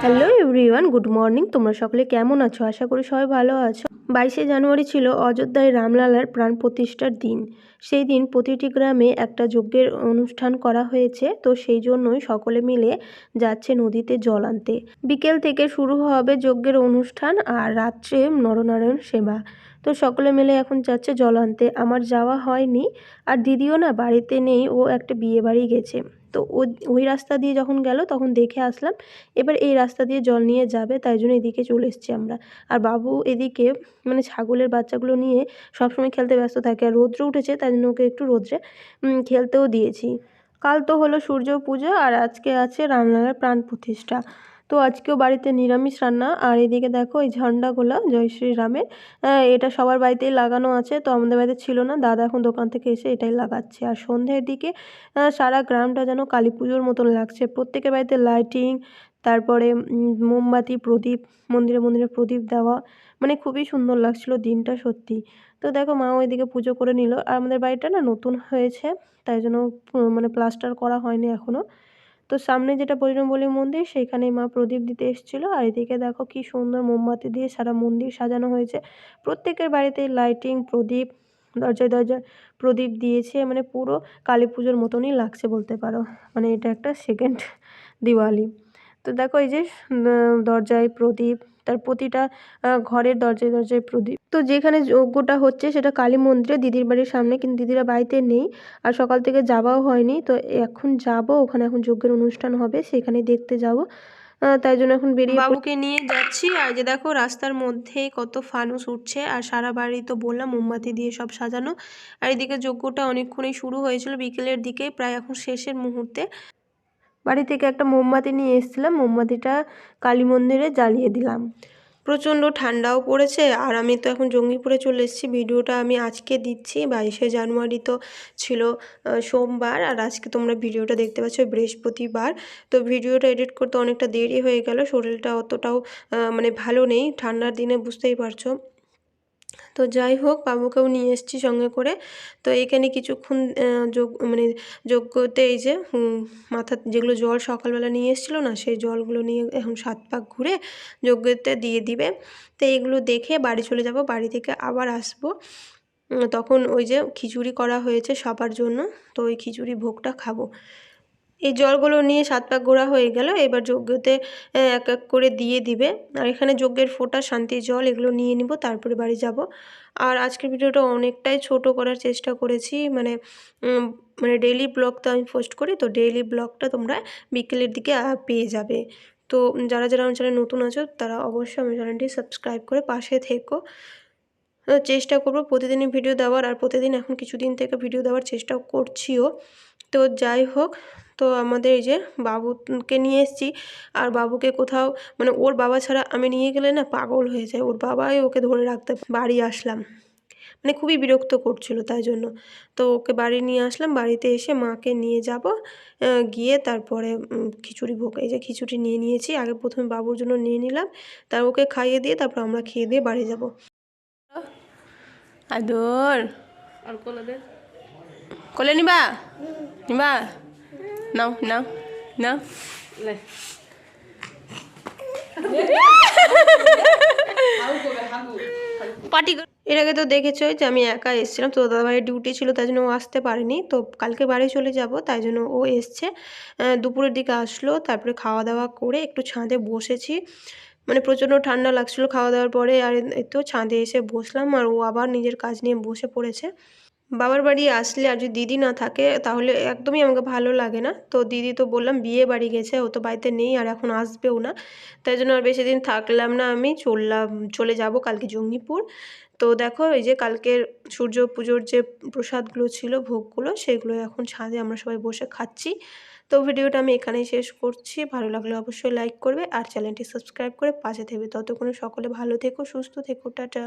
Hello everyone good morning তোমরা সকলে কেমন আছো? আশা করি সবাই ভালো আছো। বাইশে জানুয়ারি ছিল অযোধ্যায় রামলালার প্রাণ প্রতিষ্ঠার দিন। সেই দিন প্রতিটি গ্রামে একটা যজ্ঞের অনুষ্ঠান করা হয়েছে, তো সেই জন্যই সকলে মিলে যাচ্ছে নদীতে জল আনতে। বিকেল থেকে শুরু হবে যজ্ঞের অনুষ্ঠান আর রাত্রে নরনারায়ণ সেবা। তো সকলে মিলে এখন যাচ্ছে জল আনতে। আমার যাওয়া হয়নি আর দিদিও না বাড়িতে নেই, ও একটা বিয়ে বাড়ি গেছে। তো ওই রাস্তা দিয়ে যখন গেল তখন দেখে আসলাম, এবার এই রাস্তা দিয়ে জল নিয়ে যাবে, তাই জন্য এদিকে চলে এসেছি আমরা। আর বাবু এদিকে মানে ছাগলের বাচ্চাগুলো নিয়ে সবসময় খেলতে ব্যস্ত থাকে। আর রৌদ্র উঠেছে, তাই জন্য ওকে একটু রৌদ্রে খেলতেও দিয়েছি। কাল তো হলো সূর্য পুজো, আর আজকে আছে রামলালার প্রাণ প্রতিষ্ঠা। তো আজকেও বাড়িতে নিরামিষ রান্না, আর এদিকে দেখো এই ঝান্ডাগুলো জয় শ্রীরামের। এটা সবার বাড়িতেই লাগানো আছে, তো আমাদের বাড়িতে ছিল না, দাদা এখন দোকান থেকে এসে এটাই লাগাচ্ছে। আর সন্ধ্যের দিকে সারা গ্রামটা যেন কালী পুজোর মতন লাগছে। প্রত্যেকের বাড়িতে লাইটিং তারপরে মোমবাতি, প্রদীপ, মন্দিরে মন্দিরে প্রদীপ দেওয়া মানে খুবই সুন্দর লাগছিল দিনটা সত্যি। তো দেখো মা ওইদিকে পুজো করে নিল। আর আমাদের বাড়িটা না নতুন হয়েছে, তাই জন্য মানে প্লাস্টার করা হয়নি এখনও তো সামনে যেটা বজরংবলী মন্দির সেইখানে মা প্রদীপ দিতে এসেছিল। আর এদিকে দেখো কি সুন্দর মোমবাতি দিয়ে সারা মন্দির সাজানো হয়েছে। প্রত্যেকের বাড়িতে লাইটিং, প্রদীপ, দরজায় দরজায় প্রদীপ দিয়েছে। মানে পুরো কালী পুজোর মতনই লাগছে বলতে পারো। মানে এটা একটা সেকেন্ড দিওয়ালি। তো দেখো এই যে দরজায় প্রদীপ, তার প্রতিটা ঘরের দরজায় দরজায় প্রদীপ। তো যেখানে যজ্ঞটা হচ্ছে সেটা কালী মন্দিরে, দিদির বাড়ির সামনে, কিন্তু দিদিরা বাড়িতে নেই আর সকাল থেকে যাওয়াও হয়নি। তো এখন যাব, ওখানে এখন যজ্ঞের অনুষ্ঠান হবে সেখানে দেখতে যাব। তাই জন্য এখন বেরিয়ে বাবুকে নিয়ে যাচ্ছি। আর যে দেখো, রাস্তার মধ্যে কত ফানুস উঠছে, আর সারা বাড়ি তো বললাম, মোমবাতি দিয়ে সব সাজানো। আর এদিকে যজ্ঞটা অনেকক্ষণই শুরু হয়েছিল বিকেলের দিকে, প্রায় এখন শেষের মুহূর্তে। বাড়ি থেকে একটা মোমবাতি নিয়ে এসেছিলাম, মোমবাতিটা কালী মন্দিরে জ্বালিয়ে দিলাম। প্রচণ্ড ঠান্ডাও পড়েছে, আর আমি তো এখন জঙ্গিপুরে চলে এসেছি। ভিডিওটা আমি আজকে দিচ্ছি, বাইশে জানুয়ারি তো ছিল সোমবার, আর আজকে তোমরা ভিডিওটা দেখতে পাচ্ছ বৃহস্পতিবার। তো ভিডিওটা এডিট করতে অনেকটা দেরি হয়ে গেল, শরীরটা অতটাও মানে ভালো নেই, ঠান্ডার দিনে বুঝতেই পারছ। তো যাই হোক, বাবুকেও নিয়ে এসেছি সঙ্গে করে। তো এখানে কিছুক্ষণ যোগ মানে যজ্ঞতে এই যে মাথা, যেগুলো জল সকালবেলা নিয়ে এসেছিল না, সেই জলগুলো নিয়ে এখন সাত পাক ঘুরে যজ্ঞতে দিয়ে দিবে। তো এইগুলো দেখে বাড়ি চলে যাব, বাড়ি থেকে আবার আসব। তখন ওই যে খিচুড়ি করা হয়েছে সবার জন্য, তো ওই খিচুড়ি ভোগটা খাব। এই জলগুলো নিয়ে সাত পাক ঘোরা হয়ে গেল। এবার যজ্ঞতে এক এক করে দিয়ে দিবে। আর এখানে যজ্ঞের ফোঁটা, শান্তির জল এগুলো নিয়ে নিব, তারপরে বাড়ি যাব। আর আজকের ভিডিওটা অনেকটাই ছোট করার চেষ্টা করেছি। মানে মানে ডেইলি ব্লগ তো আমি পোস্ট করি, তো ডেইলি ব্লগটা তোমরা বিকেলের দিকে পেয়ে যাবে। তো যারা যারা আমার চ্যানেল নতুন আছো, তারা অবশ্যই আমার চ্যানেলটি সাবস্ক্রাইব করে পাশে থেকো। চেষ্টা করব প্রতিদিনই ভিডিও দেওয়ার। আর প্রতিদিন এখন কিছুদিন থেকে ভিডিও দেওয়ার চেষ্টাও করছিও। তো যাই হোক তো আমাদের এই যে বাবুকে নিয়ে এসেছি। আর বাবুকে কোথাও মানে ওর বাবা ছাড়া আমি নিয়ে গেলে না পাগল হয়ে যায়। ওর বাবাই ওকে ধরে রাখতে বাড়ি আসলাম। মানে খুবই বিরক্ত করছিল তাই জন্য। তো ওকে বাড়ি নিয়ে আসলাম। বাড়িতে এসে মাকে নিয়ে যাব। গিয়ে তারপরে খিচুড়ি ভোগ এই যে খিচুড়ি নিয়ে নিয়েছি। আগে প্রথমে বাবুর জন্য নিয়ে নিলাম। তার ওকে খাইয়ে দিয়ে তারপর আমরা খেয়ে দিয়ে বাড়ি যাব। আদর। আর কোলে দে কোলে নিবা? নিবা? নাও নাও নাও এর আগে তো দেখেছোই যে আমি একা এসেছিলাম, তো দাদা দাদাভাইয়ের ডিউটি ছিল, তাই জন্য ও আসতে পারেনি। তো কালকে বাড়ি চলে যাব, তাই জন্য ও এসছে। দুপুরের দিকে আসলো, তারপরে খাওয়া দাওয়া করে একটু ছাদে বসেছি। মানে প্রচণ্ড ঠান্ডা লাগছিল খাওয়া দাওয়ার পরে, আর তো ছাদে এসে বসলাম, আর ও আবার নিজের কাজ নিয়ে বসে পড়েছে। বাবার বাড়ি আসলে আর যদি দিদি না থাকে, তাহলে একদমই আমাকে ভালো লাগে না। তো দিদি তো বললাম বিয়ে বাড়ি গেছে, ও তো বাড়িতে নেই আর এখন আসবেও না। তাই জন্য আর বেশি দিন থাকলাম না আমি, চললাম, চলে যাব কালকে জঙ্গিপুর। তো দেখো এই যে কালকের সূর্য পুজোর যে প্রসাদগুলো ছিল, ভোগগুলো, সেগুলো এখন ছাদে আমরা সবাই বসে খাচ্ছি। তো ভিডিওটা আমি এখানেই শেষ করছি। ভালো লাগলে অবশ্যই লাইক করবে আর চ্যানেলটি সাবস্ক্রাইব করে পাশে থাকবে ততক্ষণে সকলে ভালো থেকো, সুস্থ থেকো, টাটা।